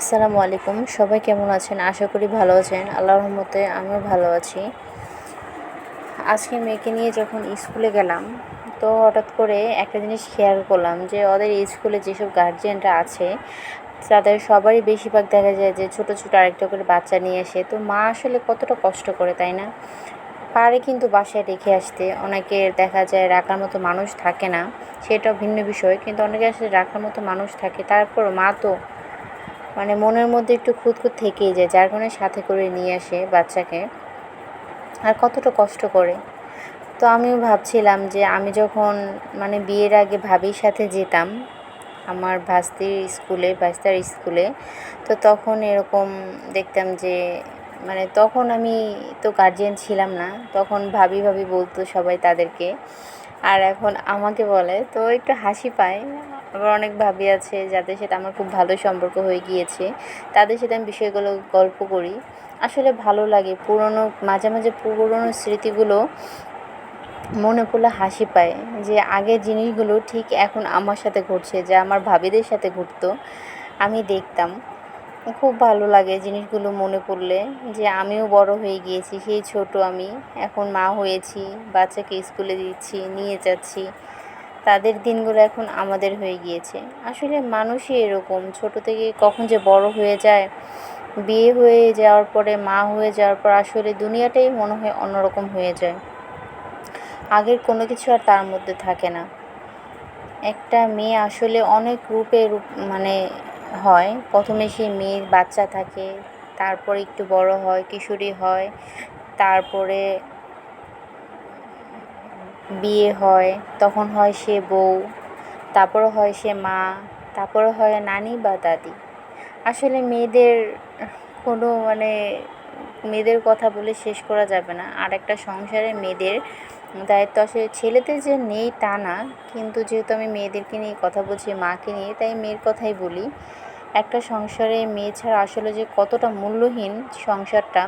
আসসালামু আলাইকুম। সবাই কেমন আছেন? আশা করি ভালো আছেন। আল্লাহর রহমতে আমিও ভালো আছি। আজকে মেয়েকে নিয়ে যখন স্কুলে গেলাম, তো হঠাৎ করে একটা জিনিস খেয়াল করলাম যে ওদের স্কুলে যেসব গার্জিয়ানরা আছে, তাদের সবারই বেশিরভাগ দেখা যায় যে ছোট ছোট আরেকটা করে বাচ্চা নিয়ে আসে। তো মা আসলে কতটা কষ্ট করে, তাই না? পারে কিন্তু বাসায় রেখে আসতে। অনেকের দেখা যায় রাখার মতো মানুষ থাকে না, সেটাও ভিন্ন বিষয়। কিন্তু অনেকে আসলে রাখার মতো মানুষ থাকে। তারপর মা তো মানে মনের মধ্যে একটু খুঁতখুত থেকেই যায়, যার কারণে সাথে করে নিয়ে আসে বাচ্চাকে। আর কতটা কষ্ট করে। তো আমিও ভাবছিলাম যে আমি যখন মানে বিয়ের আগে ভাবির সাথে যেতাম, আমার ভাস্তির স্কুলে, ভাস্তার স্কুলে, তো তখন এরকম দেখতাম যে মানে তখন আমি তো গার্জিয়ান ছিলাম না, তখন ভাবি ভাবি বলতো সবাই তাদেরকে। আর এখন আমাকে বলে, তো একটু হাসি পায়। আবার অনেক ভাবি আছে যাদের সাথে আমার খুব ভালো সম্পর্ক হয়ে গিয়েছে। তাদের সাথে আমি বিষয়গুলো গল্প করি। আসলে ভালো লাগে। পুরনো, মাঝে মাঝে পুরনো স্মৃতিগুলো মনে পড়লে হাসি পায় যে আগের জিনিসগুলো ঠিক এখন আমার সাথে ঘটছে, যা আমার ভাবিদের সাথে ঘটতো। আমি দেখতাম। খুব ভালো লাগে জিনিসগুলো মনে পড়লে যে আমিও বড় হয়ে গিয়েছি, সেই ছোট আমি। এখন মা হয়েছি, বাচ্চাকে স্কুলে দিচ্ছি, নিয়ে যাচ্ছি। তাদের দিনগুলো এখন আমাদের হয়ে গিয়েছে। আসলে মানুষই এরকম। ছোট থেকে কখন যে বড় হয়ে যায়, বিয়ে হয়ে যাওয়ার পরে, মা হয়ে যাওয়ার পর আসলে দুনিয়াটাই মনে হয় অন্যরকম হয়ে যায়। আগের কোনো কিছু আর তার মধ্যে থাকে না। একটা মেয়ে আসলে অনেক রূপে রূপ মানে হয়। প্রথমে সেই মেয়ের বাচ্চা থাকে, তারপরে একটু বড় হয়, কিশোরী হয়, তারপরে বিয়ে হয়, তখন হয় সে বউ তারপরে হয় সে মা তারপরে হয় নানি বা দাদি। আসলে মেয়েদের কোনো মানে মেয়েদের কথা বলে শেষ করা যাবে না। আর একটা সংসারে মেয়েদের দায়িত্ব আসলে ছেলেদের যে নেই তা না, কিন্তু যেহেতু আমি মেয়েদেরকে নিয়ে কথা বলছি, মাকে নিয়ে, তাই মেয়ের কথাই বলি। একটা সংসারে মেয়ে ছাড়া আসলে যে কতটা মূল্যহীন সংসারটা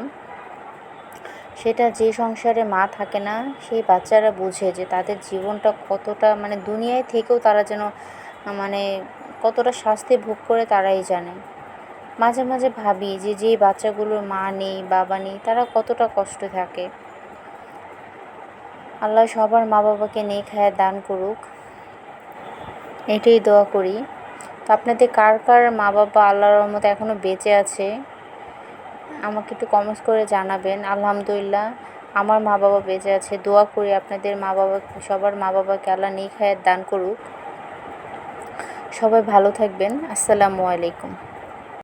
সেটা যে সংসারে মা থাকে না, সেই বাচ্চারা বুঝে যে তাদের জীবনটা কতটা মানে দুনিয়ায় থেকেও তারা যেন মানে কতটা শাস্তি ভোগ করে তারাই জানে। মাঝে মাঝে ভাবি যে যেই বাচ্চাগুলোর মা নেই, বাবা নেই, তারা কতটা কষ্ট থাকে। আল্লাহ সবার মা বাবাকে নেই খায় দান করুক। এটাই দোয়া করি। তো আপনাদের কার কার মা বাবা আল্লাহর রহমতে এখনও বেঁচে আছে? আমাকে একটু কমেন্টস করে জানাবেন। আলহামদুলিল্লাহ, আমার মা বাবা বেঁচে আছে। দোয়া করি আপনাদের মা বাবা সবার মা বাবাকে আল্লাহ নিখায়াত দান করুক। সবাই ভালো থাকবেন। আসসালামু আলাইকুম।